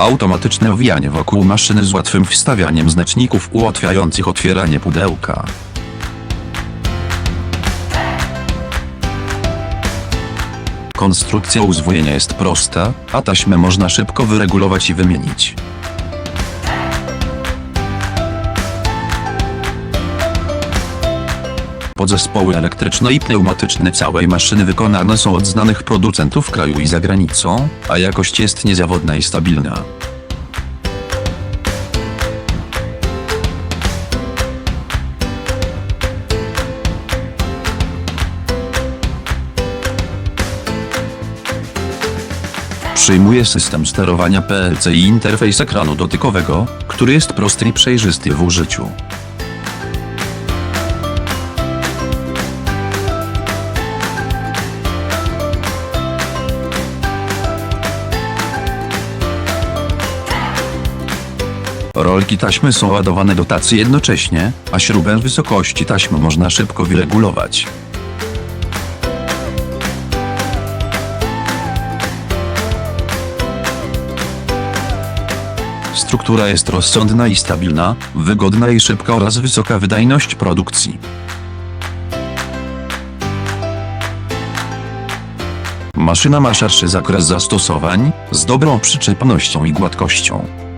Automatyczne owijanie wokół maszyny z łatwym wstawianiem znaczników ułatwiających otwieranie pudełka. Konstrukcja uzwojenia jest prosta, a taśmę można szybko wyregulować i wymienić. Podzespoły elektryczne i pneumatyczne całej maszyny wykonane są od znanych producentów w kraju i za granicą, a jakość jest niezawodna i stabilna. Przyjmuje system sterowania PLC i interfejs ekranu dotykowego, który jest prosty i przejrzysty w użyciu. Rolki taśmy są ładowane do tacy jednocześnie, a śrubę wysokości taśmy można szybko wyregulować. Struktura jest rozsądna i stabilna, wygodna i szybka oraz wysoka wydajność produkcji. Maszyna ma szerszy zakres zastosowań, z dobrą przyczepnością i gładkością.